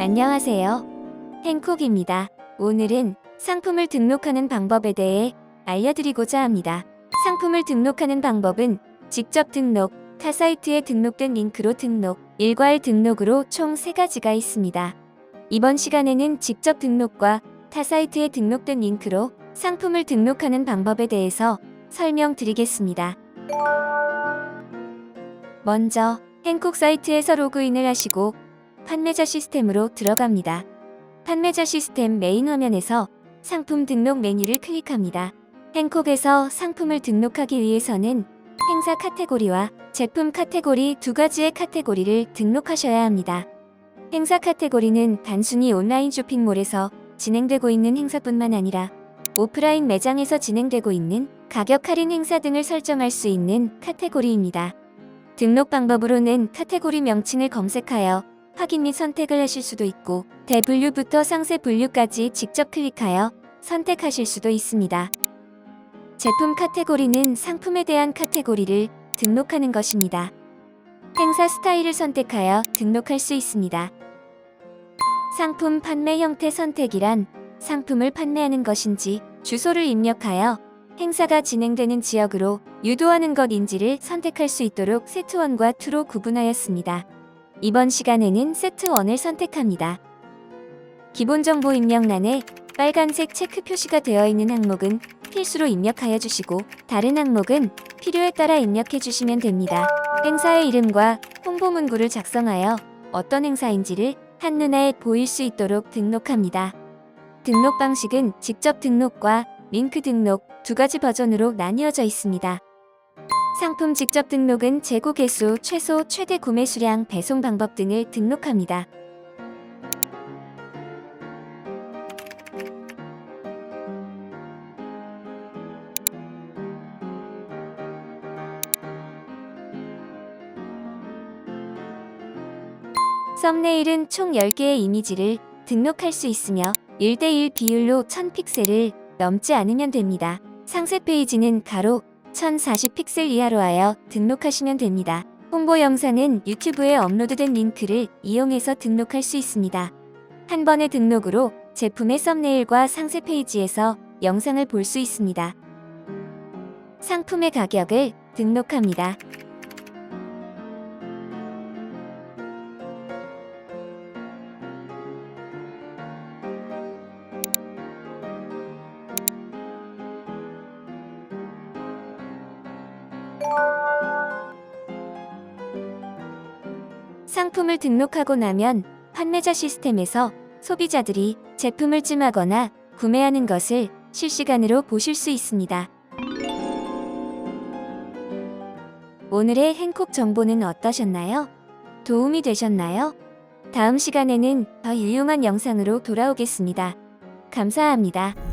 안녕하세요. 행콕입니다. 오늘은 상품을 등록하는 방법에 대해 알려드리고자 합니다. 상품을 등록하는 방법은 직접 등록, 타 사이트에 등록된 링크로 등록, 일괄 등록으로 총 3가지가 있습니다. 이번 시간에는 직접 등록과 타 사이트에 등록된 링크로 상품을 등록하는 방법에 대해서 설명드리겠습니다. 먼저 행콕 사이트에서 로그인을 하시고 판매자 시스템으로 들어갑니다. 판매자 시스템 메인 화면에서 상품 등록 메뉴를 클릭합니다. 행콕에서 상품을 등록하기 위해서는 행사 카테고리와 제품 카테고리 두 가지의 카테고리를 등록하셔야 합니다. 행사 카테고리는 단순히 온라인 쇼핑몰에서 진행되고 있는 행사뿐만 아니라 오프라인 매장에서 진행되고 있는 가격 할인 행사 등을 설정할 수 있는 카테고리입니다. 등록 방법으로는 카테고리 명칭을 검색하여 확인 및 선택을 하실 수도 있고 대분류부터 상세 분류까지 직접 클릭하여 선택하실 수도 있습니다. 제품 카테고리는 상품에 대한 카테고리를 등록하는 것입니다. 행사 스타일을 선택하여 등록할 수 있습니다. 상품 판매 형태 선택이란 상품을 판매하는 것인지 주소를 입력하여 행사가 진행되는 지역으로 유도하는 것인지를 선택할 수 있도록 세트 1과 2로 구분하였습니다. 이번 시간에는 세트 1을 선택합니다. 기본 정보 입력란에 빨간색 체크 표시가 되어 있는 항목은 필수로 입력하여 주시고 다른 항목은 필요에 따라 입력해 주시면 됩니다. 행사의 이름과 홍보 문구를 작성하여 어떤 행사인지를 한눈에 보일 수 있도록 등록합니다. 등록 방식은 직접 등록과 링크 등록 두 가지 버전으로 나뉘어져 있습니다. 상품 직접 등록은 재고 개수, 최소, 최대 구매 수량, 배송 방법 등을 등록합니다. 썸네일은 총 10개의 이미지를 등록할 수 있으며 1대1 비율로 1000픽셀을 넘지 않으면 됩니다. 상세 페이지는 가로 1040픽셀 이하로 하여 등록하시면 됩니다. 홍보 영상은 유튜브에 업로드된 링크를 이용해서 등록할 수 있습니다. 한 번의 등록으로 제품의 썸네일과 상세 페이지에서 영상을 볼 수 있습니다. 상품의 가격을 등록합니다. 상품을 등록하고 나면 판매자 시스템에서 소비자들이 제품을 찜하거나 구매하는 것을 실시간으로 보실 수 있습니다. 오늘의 행콕 정보는 어떠셨나요? 도움이 되셨나요? 다음 시간에는 더 유용한 영상으로 돌아오겠습니다. 감사합니다.